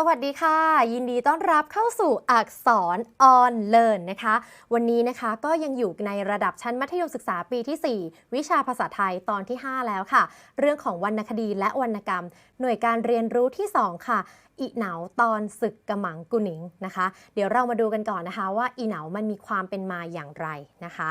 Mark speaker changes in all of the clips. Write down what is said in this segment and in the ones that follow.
Speaker 1: สวัสดีค่ะ ยินดีต้อนรับเข้าสู่อักษรออนเลิร์นนะคะ วันนี้นะคะก็ยังอยู่ในระดับชั้นมัธยมศึกษาปีที่ 4 วิชาภาษาไทยตอนที่ 5 แล้วค่ะ เรื่องของวรรณคดีและวรรณกรรม หน่วยการเรียนรู้ที่ 2 ค่ะ อีเหนาตอนศึกกระหมังกุหนิงนะคะ เดี๋ยวเรามาดูกันก่อนนะคะว่าอีเหนามันมีความเป็นมาอย่างไรนะคะ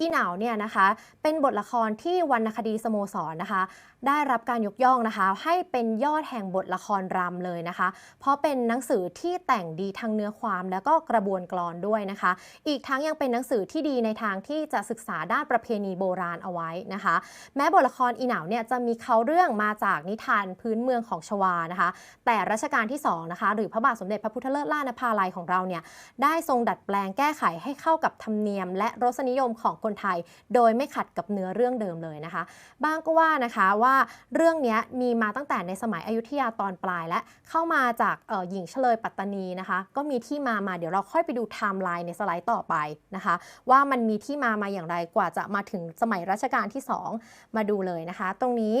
Speaker 1: อีเหนาเนี่ยนะคะเป็นบทละครที่วรรณคดีสโมสรนะคะ ได้รับการยกย่องนะคะ ให้เป็นยอดแห่งบทละครรำเลยนะคะ เพราะเป็นหนังสือที่แต่งดีทั้งเนื้อความแล้วก็กระบวนกลอนด้วยนะคะ อีกทั้งยังเป็นหนังสือที่ดีในทางที่จะศึกษาด้านประเพณีโบราณเอาไว้นะคะ แม้บทละครอีเหนาเนี่ยจะมีเขาเรื่องมาจากนิทานพื้นเมืองของชวานะคะ แต่รัชกาลที่สองนะคะหรือพระบาทสมเด็จพระพุทธเลิศล่านภาลัยของเราเนี่ยได้ทรงดัดแปลงแก้ไขให้เข้ากับธรรมเนียม และรสนิยมของคนไทย โดยไม่ขัดกับเนื้อเรื่องเดิมเลยนะคะบ้างก็ว่านะคะว่าเรื่องนี้มีมาตั้งแต่ในสมัยอยุธยาตอนปลายและเข้ามาจากหญิงเฉลยปัตตานีนะคะ ก็มีที่มามาเดี๋ยวเราค่อยไปดูไทม์ไลน์ในสไลด์ต่อไปนะคะ ว่ามันมีที่มามาอย่างไรกว่าจะมาถึงสมัยรัชกาลที่ 2 มาดูเลยนะคะ ตรงนี้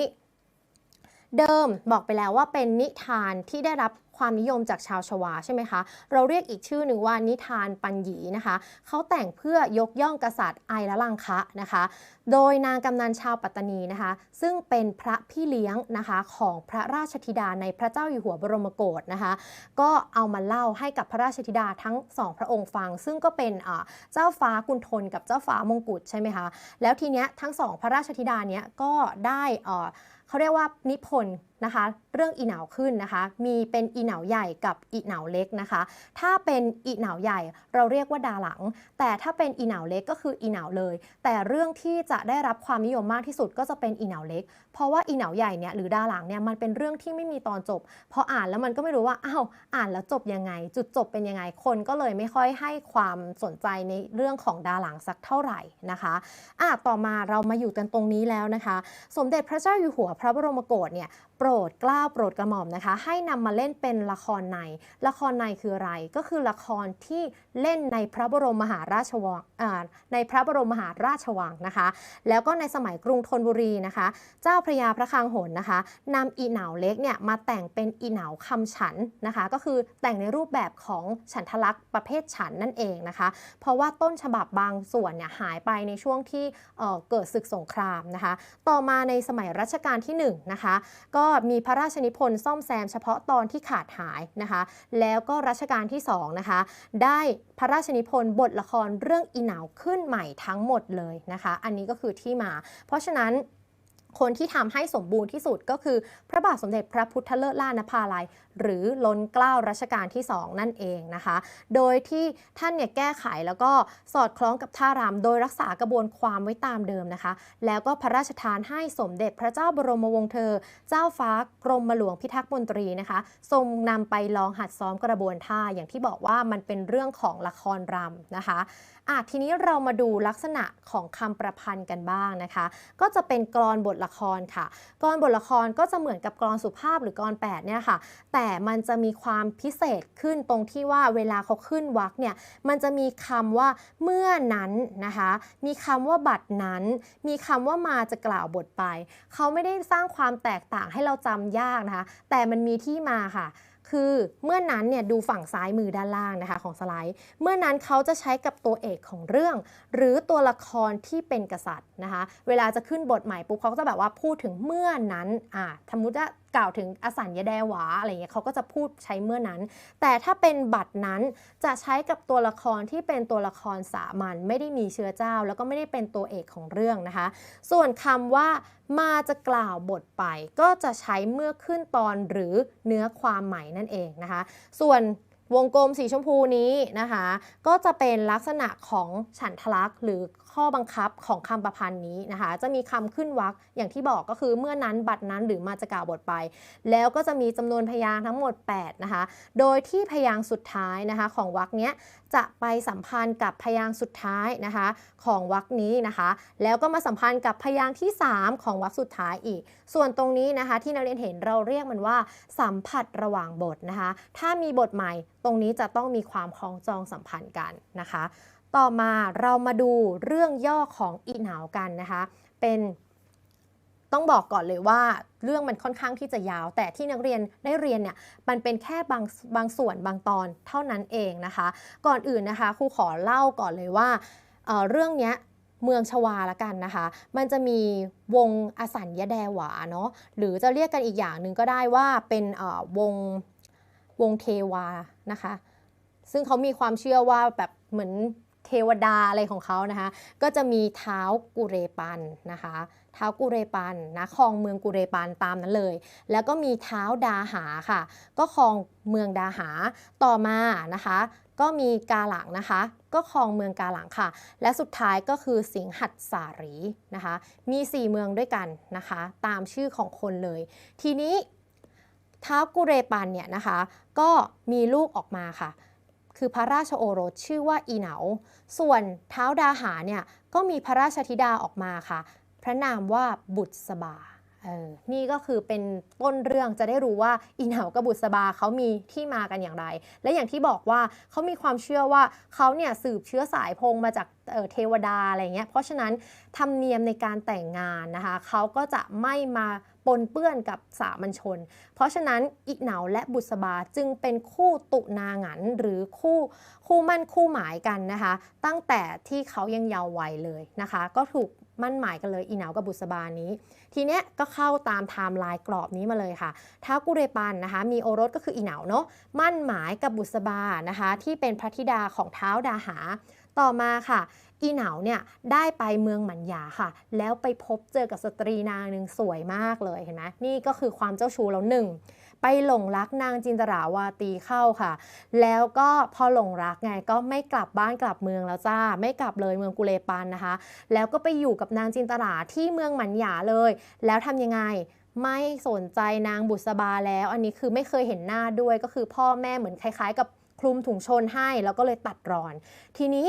Speaker 1: เดิมบอกไปแล้วว่าเป็นนิทานที่ได้รับความนิยมจากชาวชวาใช่ไหมคะ เราเรียกอีกชื่อหนึ่งว่านิทานปัญญีนะคะ เขาแต่งเพื่อยกย่องกษัตริย์ไอละลังคะนะคะ โดยนางกำนันชาวปัตตานีนะคะ ซึ่งเป็นพระพี่เลี้ยงนะคะของพระราชธิดาในพระเจ้าอยู่หัวบรมโกศนะคะ ก็เอามาเล่าให้กับพระราชธิดาทั้งสองพระองค์ฟัง ซึ่งก็เป็นเจ้าฟ้ากุณฑลกับเจ้าฟ้ามงกุฎใช่ไหมคะ แล้วทีเนี้ยทั้งสองพระราชธิดาเนี้ยก็ได้เขาเรียกว่านิพนธ์ นะคะ เรื่องอีเหนาขึ้นนะคะ มีเป็นอีเหนาใหญ่กับอีเหนาเล็กนะคะ ถ้าเป็นอีเหนาใหญ่เราเรียกว่าดาหลัง แต่ถ้าเป็นอีเหนาเล็กก็คืออีเหนาเลย แต่เรื่องที่จะได้รับความนิยมมากที่สุดก็จะเป็นอีเหนาเล็ก เพราะว่าอีเหนาใหญ่เนี่ยหรือดาหลังเนี่ยมันเป็นเรื่องที่ไม่มีตอนจบพออ่านแล้วมันก็ไม่รู้ว่าอ้าวอ่านแล้วจบยังไง จุดจบเป็นยังไงคนก็เลยไม่ค่อยให้ความสนใจในเรื่องของดาหลังสักเท่าไหร่นะคะอะต่อมาเรามาอยู่กันตรงนี้แล้วนะคะ สมเด็จพระเจ้าอยู่หัวพระบรมโกศเนี่ย รดกล้าโปรดกระหม่อมนะคะ ให้นำมาเล่นเป็นละครใน ละครในคืออะไร ก็คือละครที่เล่นในพระบรมมหาราชวังในพระบรมมหาราชวังนะคะ แล้วก็ในสมัยกรุงธนบุรีนะคะ เจ้าพระยาพระคลังหนนะคะนำอีเหนาเล็กเนี่ยมาแต่งเป็นอีเหนาคำฉันนะคะ ก็คือแต่งในรูปแบบของฉันทลักษณ์ประเภทฉันนั่นเองนะคะ เพราะว่าต้นฉบับบางส่วนเนี่ยหายไปในช่วงที่เเกิดศึกสงครามนะคะ ต่อมาในสมัยรัชกาลที่1นะคะก็มีพระราชนิพนธ์ซ่อมแซมเฉพาะตอนที่ขาดหายนะคะ แล้วก็รัชกาลที่2นะคะ ได้พระราชนิพนธ์บทละครเรื่องอีเหนาขึ้นใหม่ทั้งหมดเลยนะคะ อันนี้ก็คือที่มา เพราะฉะนั้น คนที่ทำให้สมบูรณ์ที่สุดก็คือ พระบาทสมเด็จพระพุทธเลิศล่านภาลัย หรือล้นเกล้ารัชกาลที่ 2 นั่นเองนะคะ โดยที่ท่านเนี่ยแก้ไขแล้วก็สอดคล้องกับท่ารำโดยรักษากระบวนความไว้ตามเดิมนะคะ แล้วก็พระราชทานให้สมเด็จพระเจ้าบรมวงศ์เธอ เจ้าฟ้ากรมหลวงพิทักษ์มนตรีนะคะ ทรงนำไปลองหัดซ้อมกระบวนท่าอย่างที่บอกว่ามันเป็นเรื่องของละครรำนะคะอะทีนี้เรามาดูลักษณะของคำประพันธ์กันบ้างนะคะ ก็จะเป็นกรอนบทละครค่ะกรอบทละครก็จะเหมือนกับกรอนสุภาพหรือกรอน8เนี่ยค่ะ แต่มันจะมีความพิเศษขึ้นตรงที่ว่าเวลาเขาขึ้นวรรคเนี่ยมันจะมีคำว่าเมื่อนั้นนะคะ มีคำว่าบัดนั้น มีคำว่ามาจะกล่าวบทไป เขาไม่ได้สร้างความแตกต่างให้เราจำยากนะคะ แต่มันมีที่มาค่ะ คือเมื่อนั้นเนี่ยดูฝั่งซ้ายมือด้านล่างนะคะของสไลด์ เมื่อนั้นเขาจะใช้กับตัวเอกของเรื่อง หรือตัวละครที่เป็นกษัตริย์นะคะ เวลาจะขึ้นบทใหม่ปุ๊บเขาก็จะแบบว่าพูดถึงเมื่อนั้นอ่าสมมติว่า กล่าวถึงอสัญญาแดหวาอะไรเงี้ยเขาก็จะพูดใช้เมื่อนั้น แต่ถ้าเป็นบัตรนั้นจะใช้กับตัวละครที่เป็นตัวละครสามัญไม่ได้มีเชื้อเจ้า แล้วก็ไม่ได้เป็นตัวเอกของเรื่องนะคะ ส่วนคำว่ามาจะกล่าวบทไป ก็จะใช้เมื่อขึ้นตอนหรือเนื้อความใหม่นั่นเองนะคะ ส่วนวงกลมสีชมพูนี้นะคะ ก็จะเป็นลักษณะของฉันทลักษณ์หรือ ข้อบังคับของคำประพันธ์นี้นะคะ จะมีคำขึ้นวรรคอย่างที่บอกก็คือเมื่อนั้นบัดนั้นหรือมาจะกล่าวบทไป แล้วก็จะมีจำนวนพยางค์ทั้งหมด 8 นะคะ โดยที่พยางค์สุดท้ายนะคะ ของวรรคเนี้ยจะไปสัมพันธ์กับพยางค์สุดท้ายนะคะ ของวรรคนี้นะคะ แล้วก็มาสัมพันธ์กับพยางค์ที่ 3 ของวรรคสุดท้ายอีก ส่วนตรงนี้นะคะ ที่นักเรียนเห็นเราเรียกมันว่า สัมผัสระหว่างบทนะคะ ถ้ามีบทใหม่ตรงนี้จะต้องมีความคล้องจองสัมพันธ์กันนะคะ ต่อมาเรามาดูเรื่องย่อของอีเหนาวกันนะคะ เป็นต้องบอกก่อนเลยว่าเรื่องมันค่อนข้างที่จะยาว แต่ที่นักเรียนได้เรียนเนี่ยมันเป็นแค่บางบางส่วนบางตอนเท่านั้นเองนะคะ ก่อนอื่นนะคะครูขอเล่าก่อนเลยว่าเเรื่องเนี้ยเมืองชวาละกันนะคะ มันจะมีวงอสัญญแดหวาเนาะหรือจะเรียกกันอีกอย่างหนึ่งก็ได้ว่าเป็นวงวงเทวานะคะ ซึ่งเขามีความเชื่อว่าแบบเหมือน เทวดาอะไรของเขานะคะ ก็จะมีเท้ากุเรปันนะคะ เท้ากุเรปันนะครองเมืองกุเรปันตามนั้นเลย แล้วก็มีเท้าดาหาค่ะ ก็ครองเมืองดาหาต่อมานะคะ ก็มีกาหลังนะคะ ก็ครองเมืองกาหลังค่ะ และสุดท้ายก็คือสิงหัดสารีนะคะ มี 4 เมืองด้วยกันนะคะ ตามชื่อของคนเลย ทีนี้ท้าวกุเรปันเนี่ยนะคะก็มีลูกออกมาค่ะ คือพระราชโอรสชื่อว่าอีเหนา ส่วนเท้าวดาหาเนี่ยก็มีพระราชธิดาออกมาค่ะ พระนามว่าบุตรสบาเออนี่ก็คือเป็นต้นเรื่องจะได้รู้ว่าอีเหนากับบุตรสบาเขามีที่มากันอย่างไร และอย่างที่บอกว่าเขามีความเชื่อว่าเขาเนี่ยสืบเชื้อสายพงมาจากเออเทวดาอะไรเงี้ย เพราะฉะนั้นธรรมเนียมในการแต่งงานนะคะเขาก็จะไม่มา ปนเปื้อนกับสามัญชน เพราะฉะนั้นอีเหนาและบุษบาจึงเป็นคู่ตุนาหงันหรือคู่คู่มั่นคู่หมายกันนะคะ ตั้งแต่ที่เขายังเยาว์วัยเลยนะคะ ก็ถูกมั่นหมายกันเลยอีเหนากับบุษบานี้ ทีเนี้ยก็เข้าตามไทม์ไลน์กรอบนี้มาเลยค่ะท้าวกุเรปันนะคะ มีโอรสก็คืออีเหนาเนาะมั่นหมายกับบุษบานะคะ ที่เป็นพระธิดาของท้าวดาหา ต่อมาค่ะ อีเหนาวเนี่ยได้ไปเมืองหมันหยาค่ะ แล้วไปพบเจอกับสตรีนางหนึ่งสวยมากเลยเห็นไหมนี่ก็คือความเจ้าชู้แล้วหนึ่งไปหลงรักนางจินตราวาตีเข้าค่ะ แล้วก็พอหลงรักไงก็ไม่กลับบ้านกลับเมืองแล้วจ้า ไม่กลับเลยเมืองกุเลปันนะคะ แล้วก็ไปอยู่กับนางจินตราที่เมืองหมันหยาเลย แล้วทำยังไงไม่สนใจนางบุษบาแล้ว อันนี้คือไม่เคยเห็นหน้าด้วยก็คือพ่อแม่เหมือนคล้าย ๆ กับคลุมถุงชนให้แล้วก็เลยตัดรอน ทีนี้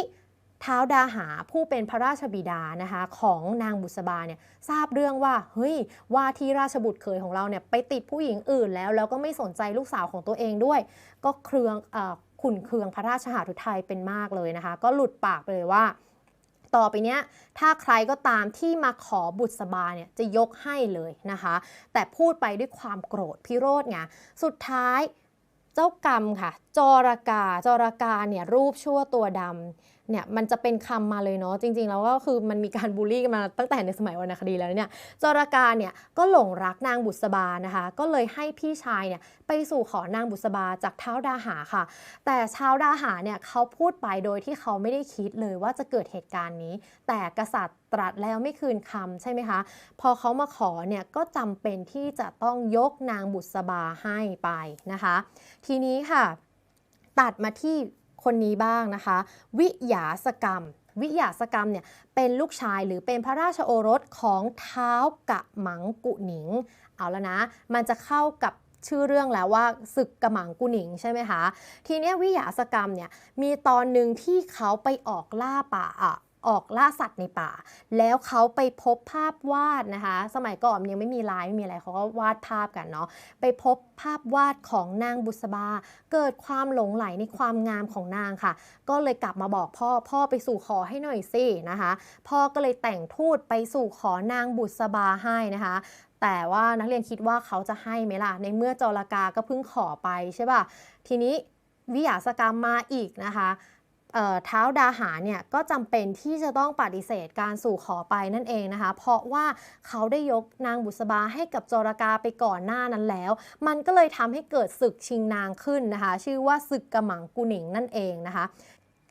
Speaker 1: ท้าวดาหาผู้เป็นพระราชบิดานะคะของนางบุษบาเนี่ยทราบเรื่องว่าเฮ้ยว่าที่ราชบุตรเขยของเราเนี่ยไปติดผู้หญิงอื่นแล้ว แล้วก็ไม่สนใจลูกสาวของตัวเองด้วย ก็เครืองอขุนเคืองพระราชหฤทัยเป็นมากเลยนะคะ ก็หลุดปากไปเลยว่าต่อไปเนี้ยถ้าใครก็ตามที่มาขอบุตรสบาเนี่ยจะยกให้เลยนะคะ แต่พูดไปด้วยความโกรธพิโรธไงสุดท้ายเจ้ากรรมค่ะ จรกาจรกาเนี่ยรูปชั่วตัวดำ เนี่ยมันจะเป็นคำมาเลยเนาะจริงๆ แล้วก็คือมันมีการบูลลี่กันมาตั้งแต่ในสมัยวรรณคดีแล้วเนี่ยจรกาเนี่ยก็หลงรักนางบุษบานะคะ ก็เลยให้พี่ชายเนี่ยไปสู่ขอนางบุษบาจากเท้าดาหาค่ะ แต่ชาวดาหาเนี่ยเขาพูดไปโดยที่เขาไม่ได้คิดเลยว่าจะเกิดเหตุการณ์นี้ แต่กษัตริย์ตรัสแล้วไม่คืนคำใช่ไหมคะ พอเขามาขอเนี่ยก็จำเป็นที่จะต้องยกนางบุษบาให้ไปนะคะ ทีนี้ค่ะ ตัดมาที่ คนนี้บ้างนะคะ วิยาสกรรม วิยาสกรรมเนี่ยเป็นลูกชายหรือเป็นพระราชโอรสของเท้ากะหมังกุหนิง เอาแล้วนะ มันจะเข้ากับชื่อเรื่องแล้วว่าศึกกะหมังกุหนิงใช่ไหมคะ ทีนี้วิยาสกรรมเนี่ยมีตอนหนึ่งที่เขาไปออกล่าป่า อออกล่าสัตว์ในป่า แล้วเขาไปพบภาพวาดนะคะ สมัยก่อนยังไม่มีไลน์ไม่มีอะไรเขาก็วาดภาพกันเนาะไปพบภาพวาดของนางบุษบา เกิดความหลงไหลในความงามของนางค่ะ ก็เลยกลับมาบอกพ่อพ่อไปสู่ขอให้หน่อยสินะคะ พ่อก็เลยแต่งทูตไปสู่ขอนางบุษบาให้นะคะแต่ว่านักเรียนคิดว่าเขาจะให้ไหมล่ะ ในเมื่อจรากาก็เพิ่งขอไปใช่ป่ะ ทีนี้วิยาสกรรมมาอีกนะคะ เท้าดาหาเนี่ยก็จำเป็นที่จะต้องปฏิเสธการสู่ขอไปนั่นเองนะคะ เพราะว่าเขาได้ยกนางบุษบาให้กับจรากาไปก่อนหน้านั้นแล้ว มันก็เลยทำให้เกิดศึกชิงนางขึ้นนะคะ ชื่อว่าศึกกระหมังกุหนิงนั่นเองนะคะ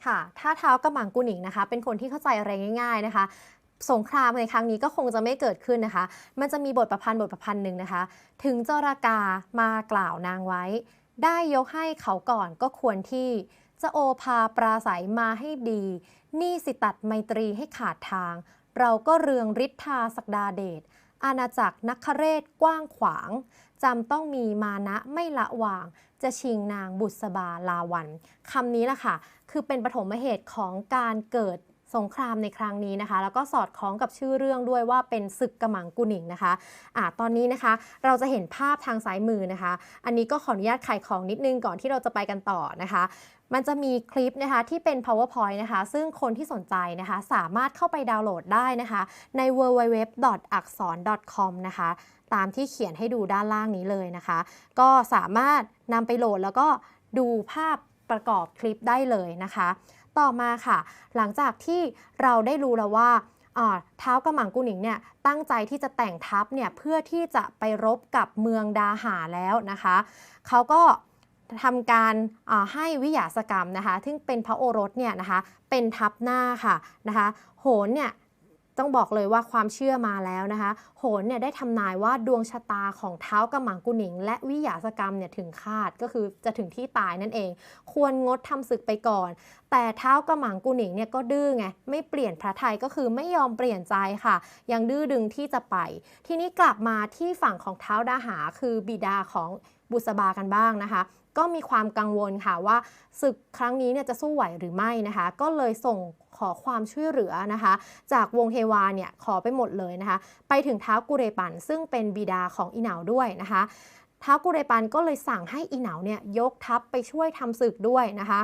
Speaker 1: ค่ะ ถ้าเท้ากระหมังกุหนิงนะคะ เป็นคนที่เข้าใจอะไรง่าย ๆนะคะสงครามในครั้งนี้ก็คงจะไม่เกิดขึ้นนะคะ มันจะมีบทประพันธ์บทประพันธ์หนึ่งนะคะ ถึงจรากามากล่าวนางไว้ ได้ยกให้เขาก่อนก็ควรที่ จะโอภาปราศัยมาให้ดี นี่สิตัดไมตรีให้ขาดทาง เราก็เรืองฤทธาศักดาเดชอาณาจักรนักเรศกว้างขวางจำต้องมีมานะไม่ละวาง จะชิงนางบุษบาลาวันคำนี้แหละค่ะ คือเป็นปฐมเหตุของการเกิดสงครามในครั้งนี้นะคะ แล้วก็สอดคล้องกับชื่อเรื่องด้วยว่าเป็นศึกกำมังกุหนิงนะคะอ่าตอนนี้นะคะ เราจะเห็นภาพทางซ้ายมือนะคะ อันนี้ก็ขออนุญาตขายของนิดนึงก่อนที่เราจะไปกันต่อนะคะ มันจะมีคลิปนะคะที่เป็น powerpoint นะคะ ซึ่งคนที่สนใจนะคะ สามารถเข้าไปดาวน์โหลดได้นะคะ ใน www.aksor.com นะคะ ตามที่เขียนให้ดูด้านล่างนี้เลยนะคะ ก็สามารถนำไปโหลดแล้วก็ดูภาพประกอบคลิปได้เลยนะคะ ต่อมาค่ะ หลังจากที่เราได้รู้แล้วว่าเท้าวกำมังกุหนิงเนี่ยตั้งใจที่จะแต่งทัพเนี่ยเพื่อที่จะไปรบกับเมืองดาหาแล้วนะคะ เขาก็ ทำการาให้วิยาสกรรมนะคะซึ่งเป็นพระโอรสเนี่ยนะคะเป็นทัพหน้าค่ะนะคะโหนเนี่ยต้องบอกเลยว่าความเชื่อมาแล้วนะคะ โหนเนี่ยได้ทำนายว่าดวงชะตาของเท้ากำมังกุหนิง และวิยาสกรรมเนี่ยถึงคาดก็คือจะถึงที่ตายนั่นเอง ควรงดทำศึกไปก่อน แต่เท้ากำมังกุหนิงเนี่ยก็ดื้อไงไม่เปลี่ยนพระไทยก็คือไม่ยอมเปลี่ยนใจค่ะ ยังดื้อดึงที่จะไป ทีนี้กลับมาที่ฝั่งของเท้าดาหาคือบิดาของบุษบากันบ้างนะคะ ก็มีความกังวลค่ะว่าศึกครั้งนี้เนี่ยจะสู้ไหวหรือไม่นะคะ ก็เลยส่งขอความช่วยเหลือนะคะ จากวงเฮวาเนี่ยขอไปหมดเลยนะคะ ไปถึงเท้ากุเรปันซึ่งเป็นบิดาของอีเหนาวด้วยนะคะท้าวกุเรปันก็เลยสั่งให้อีเหนาเนี่ยยกทัพไปช่วยทำศึกด้วยนะคะ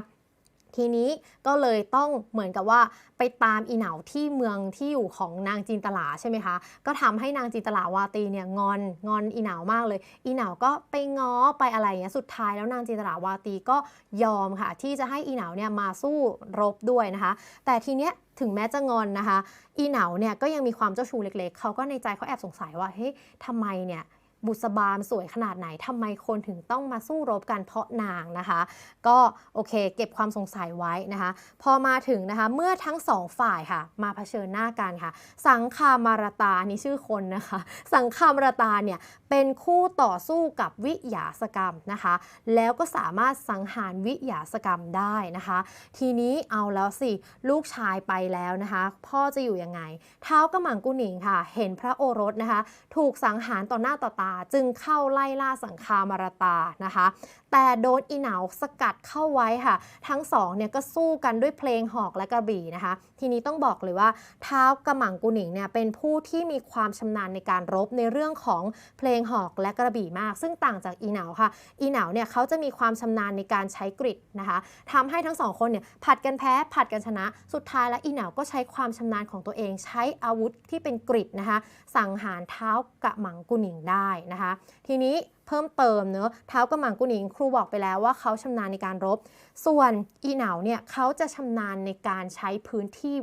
Speaker 1: ทีนี้ก็เลยต้องเหมือนกับว่าไปตามอีเหนาที่เมืองที่อยู่ของนางจินตลาใช่ไหมคะ ก็ทำให้นางจินตลาวาตีเนี่ยงอนงอนอีเหนามากเลย อีเหนาก็ไปง้อไปอะไรเงี้ยสุดท้ายแล้วนางจินตลาวาตีก็ยอมค่ะ ที่จะให้อีเหนาเนี่ยมาสู้รบด้วยนะคะ แต่ทีเนี้ยถึงแม้จะงอนนะคะ อีเหนาเนี่ยก็ยังมีความเจ้าชู้เล็กๆ เขาก็ในใจเขาแอบสงสัยว่าเฮ้ยทำไมเนี่ย บุษบามสวยขนาดไหนทำไมคนถึงต้องมาสู้รบกันเพราะนางนะคะ ก็โอเค เก็บความสงสัยไว้นะคะ พอมาถึงนะคะเมื่อทั้งสองฝ่ายค่ะ มาเผชิญหน้ากันค่ะ สังคามารตานี่ชื่อคนนะคะ สังคามารตาเนี่ยเป็นคู่ต่อสู้กับวิหยาสกรรมนะคะ แล้วก็สามารถสังหารวิหยาสกรรมได้นะคะ ทีนี้เอาแล้วสิลูกชายไปแล้วนะคะ พ่อจะอยู่ยังไงเท้าวกำมังกุหนิงค่ะ เห็นพระโอรสนะคะ ถูกสังหารต่อหน้าต่อตาจึงเข้าไล่ล่าสังคามารตานะคะ แต่โดนอีเหนาสกัดเข้าไว้ค่ะ ทั้งสองเนี่ยก็สู้กันด้วยเพลงหอกและกระบี่นะคะ ทีนี้ต้องบอกเลยว่าเท้าวกำมังกุหนิงเนี่ยเป็นผู้ที่มีความชำนาญในการรบในเรื่องของเพลงหอกและกระบี่มาก ซึ่งต่างจากอีเหนาค่ะ อีเหนาเนี่ยเขาจะมีความชำนาญในการใช้กริดนะคะทำให้ทั้งสองคนเนี่ยผัดกันแพ้ผัดกันชนะ สุดท้ายแล้วอีเหนาก็ใช้ความชำนาญของตัวเอง ใช้อาวุธที่เป็นกริดนะคะ สังหารเท้าวกะหมังกุหนิงได้นะคะ ทีนี้ เพิ่มเติมเนอะเท้าวกะหมังกุหนิงครูบอกไปแล้วว่าเขาชำนาญในการรบ ส่วนอีเหนาเนี่ยเขาจะชำนาญในการใช้พื้นที่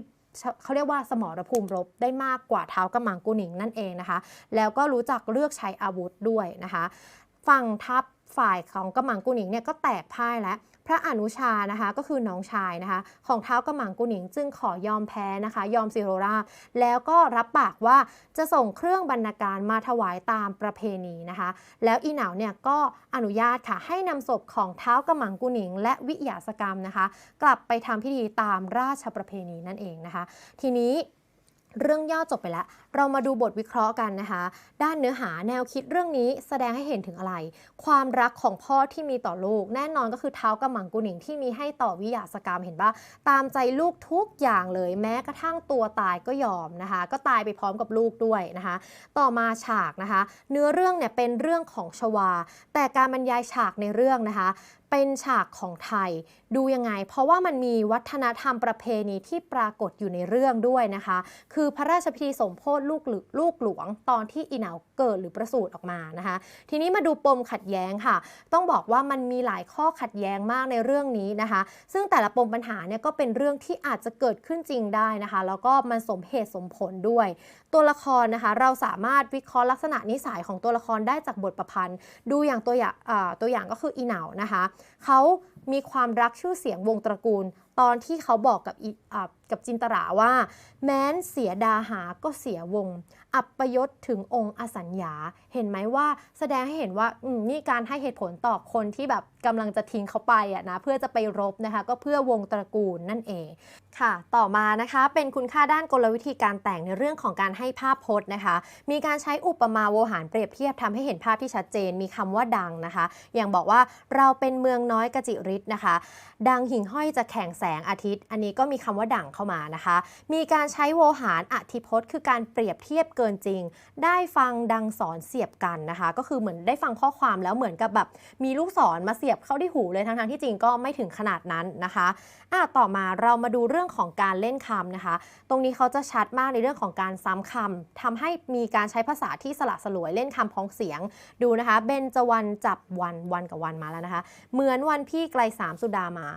Speaker 1: เขาเรียกว่าสมรภูมิรบได้มากกว่าเท้ากะหมังกุหนิงนั่นเองนะคะ แล้วก็รู้จักเลือกใช้อาวุธด้วยนะคะ ฝั่งทัพฝ่ายของกำมังกุหนิงเนี่ยก็แตกพ่ายแล้ว พระอนุชานะคะก็คือน้องชายนะคะของเท้าวกำมังกุหนิง จึงขอยอมแพ้นะคะ ยอมซิโรรา แล้วก็รับปากว่าจะส่งเครื่องบรรณาการมาถวายตามประเพณีนะคะ แล้วอีหนาวเนี่ยก็อนุญาตค่ะให้นำศพของเท้าวกำมังกุหนิง และวิหยาสกรรมนะคะ กลับไปทำพิธีตามราชประเพณีนั่นเองนะคะ ทีนี้ เรื่องย่อจบไปแล้ว เรามาดูบทวิเคราะห์กันนะคะ ด้านเนื้อหาแนวคิดเรื่องนี้แสดงให้เห็นถึงอะไร ความรักของพ่อที่มีต่อลูก แน่นอนก็คือเท้ากำมังกุหนิงที่มีให้ต่อวิยาสกรรมเห็นปะตามใจลูกทุกอย่างเลยแม้กระทั่งตัวตายก็ยอมนะคะ ก็ตายไปพร้อมกับลูกด้วยนะคะ ต่อมาฉากนะคะ เนื้อเรื่องเนี่ยเป็นเรื่องของชวา แต่การบรรยายฉากในเรื่องนะคะเป็นฉากของไทย ดูยังไง เพราะว่ามันมีวัฒนธรรมประเพณีที่ปรากฏอยู่ในเรื่องด้วยนะคะ คือพระราชพิธีสมโพธิลูกหรือลูกหลวง ตอนที่อีเหนาเกิดหรือประสูติออกมานะคะ ทีนี้มาดูปมขัดแย้งค่ะ ต้องบอกว่ามันมีหลายข้อขัดแย้งมากในเรื่องนี้นะคะ ซึ่งแต่ละปมปัญหาเนี่ยก็เป็นเรื่องที่อาจจะเกิดขึ้นจริงได้นะคะ แล้วก็มันสมเหตุสมผลด้วย ตัวละครนะคะเราสามารถวิเคราะห์ลักษณะนิสัยของตัวละครได้จากบทประพันธ์ ดูอย่างตัวอย่างตัวอย่างก็คืออีเหนานะคะเขามีความรักชื่อเสียงวงตระกูล ตอนที่เขาบอกกับอีอ่า กับจินตราว่า แม้นเสียดาหาก็เสียวง อัปยศถึงองค์อสัญญา เห็นไหมว่าแสดงให้เห็นว่านี่การให้เหตุผลต่อคนที่แบบกำลังจะทิ้งเขาไปอะนะเพื่อจะไปรบนะคะ ก็เพื่อวงตระกูลนั่นเองค่ะ ต่อมานะคะเป็นคุณค่าด้านกลวิธีการแต่งในเรื่องของการให้ภาพพจน์นะคะ มีการใช้อุปมาโวหารเปรียบเทียบทำให้เห็นภาพที่ชัดเจนมีคำว่าดังนะคะ อย่างบอกว่าเราเป็นเมืองน้อยกระจิริฤทธิ์นะคะ ดังหิ่งห้อยจะแข่งแสงอาทิตย์ อันนี้ก็มีคำว่าดังเข้ามานะคะ มีการใช้โวหารอธิพจน์คือการเปรียบเทียบเกินจริง ได้ฟังดังสอนเสียบกันนะคะ ก็คือเหมือนได้ฟังข้อความแล้วเหมือนกับแบบมีลูกศรมาเสียบเข้าที่หูเลยทั้งๆที่จริงก็ไม่ถึงขนาดนั้นนะคะอะต่อมาเรามาดูเรื่องของการเล่นคำนะคะ ตรงนี้เขาจะชัดมากในเรื่องของการซ้ำคำทำให้มีการใช้ภาษาที่สละสลวยเล่นคำพ้องเสียงดูนะคะเบนจวันจับวันวันกับวันมาแล้วนะคะ เหมือนวันพี่ไกลสามสุดามา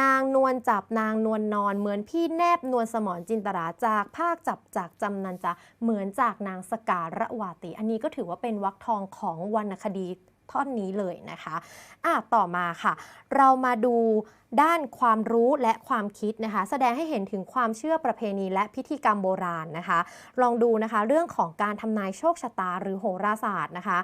Speaker 1: นางนวลจับนางนวลนอน เหมือนพี่แนบนวลสมรจินตราจากภาคจับจากจำนันจะเหมือนจากนางสการะวาตีอันนี้ก็ถือว่าเป็นวรรคทองของวรรณคดีท่อนนี้เลยนะคะอะต่อมาค่ะ เรามาดูด้านความรู้และความคิดนะคะ แสดงให้เห็นถึงความเชื่อประเพณีและพิธีกรรมโบราณนะคะ ลองดูนะคะเรื่องของการทำนายโชคชะตาหรือโหราศาสตร์นะคะ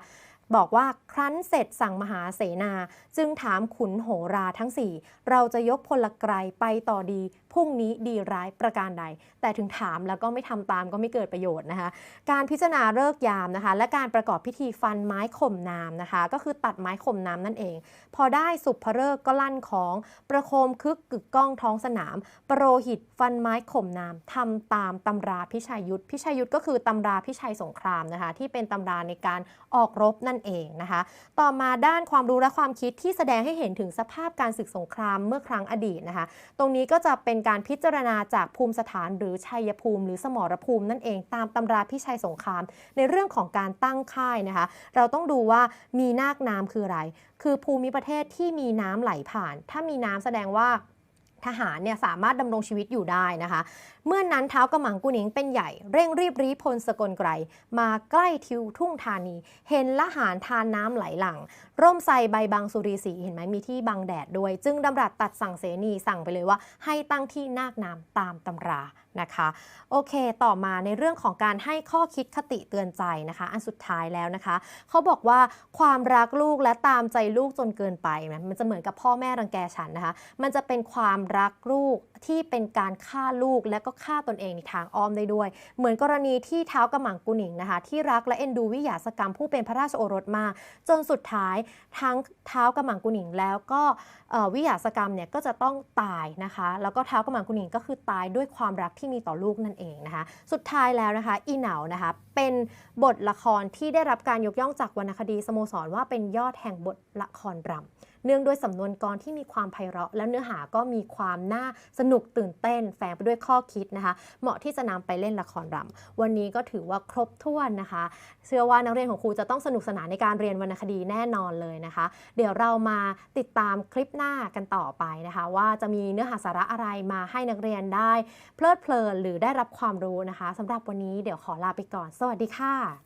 Speaker 1: บอกว่าครั้นเสร็จสั่งมหาเสนา จึงถามขุนโหราทั้ง4เราจะยกพลไกรไปต่อดีพรุ่งนี้ดีร้ายประการใด แต่ถึงถามแล้วก็ไม่ทำตามก็ไม่เกิดประโยชน์นะคะ การพิจารณาเลิกยามนะคะ และการประกอบพิธีฟันไม้ข่มน้ำนะคะ ก็คือตัดไม้ข่มน้ำนั่นเอง พอได้สุภเริกก็ลั่นของประโคมคึกกึกก้องท้องสนาม ปรโรหิตฟันไม้ข่มน้ำทำตามตำราพิชัยยุทธพิชัยยุทธก็คือตำราพิชัยสงครามนะคะ ที่เป็นตำราในการออกรบนั่นเองนะคะ ต่อมาด้านความรู้และความคิดที่แสดงให้เห็นถึงสภาพการศึกสงครามเมื่อครั้งอดีตนะคะ ตรงนี้ก็จะเป็นการพิจารณาจากภูมิสถานหรือชัยภูมิ หรือสมรภูมินั่นเอง ตามตำราพิชัยสงคราม ในเรื่องของการตั้งค่ายนะคะ เราต้องดูว่ามีนาคน้ำคืออะไร คือภูมิประเทศที่มีน้ำไหลผ่าน ถ้ามีน้ำแสดงว่า ทหารเนี่ยสามารถดำรงชีวิตอยู่ได้นะคะ เมื่อนนั้นเท้ากระหมังกุนิงเป็นใหญ่ เร่งรีบรีพลสกลไกรมาใกล้ทิวทุ่งธานี เห็นละหารทานน้ำไหลหลัง ร่มไทรใบบางสุรีสีเห็นไหมมีที่บังแดดด้วย จึงดำรัสตัดสั่งเสนีสั่งไปเลยว่า ให้ตั้งที่นาคน้ำตามตำรา นะคะ โอเค ต่อมาในเรื่องของการให้ข้อคิดคติเตือนใจนะคะ อันสุดท้ายแล้วนะคะ เขาบอกว่าความรักลูกและตามใจลูกจนเกินไปนะมันจะเหมือนกับพ่อแม่รังแกฉันนะคะ มันจะเป็นความรักลูกที่เป็นการฆ่าลูกและก็ฆ่าตนเองในทางอ้อมได้ด้วย เหมือนกรณีที่เท้ากระหม่อมกุหนิงนะคะ ที่รักและเอ็นดูวิยาสกรรมผู้เป็นพระราชโอรสมา จนสุดท้ายทั้งเท้ากระหม่อมกุหนิงแล้วก็วิยาสกรรมเนี่ยก็จะต้องตายนะคะ แล้วก็เท้ากระหม่อมกุหนิงก็คือตายด้วยความรักที่มีต่อลูกนั่นเองนะคะ สุดท้ายแล้วนะคะ อีเหนานะคะเป็นบทละครที่ได้รับการยกย่องจากวรรณคดีสโมสรว่าเป็นยอดแห่งบทละครรำเนื่องด้วยสำนวนกรที่มีความไพเราะ และเนื้อหาก็มีความน่าสนุกตื่นเต้น แฝงไปด้วยข้อคิดนะคะ เหมาะที่จะนำไปเล่นละครรำวันนี้ก็ถือว่าครบถ้วนนะคะ เชื่อว่านักเรียนของครูจะต้องสนุกสนานในการเรียนวรรณคดีแน่นอนเลยนะคะ เดี๋ยวเรามาติดตามคลิปหน้ากันต่อไปนะคะ ว่าจะมีเนื้อหาสาระอะไรมาให้นักเรียนได้ เพลิดเพลินหรือได้รับความรู้นะคะสำหรับวันนี้เดี๋ยวขอลาไปก่อน สวัสดีค่ะ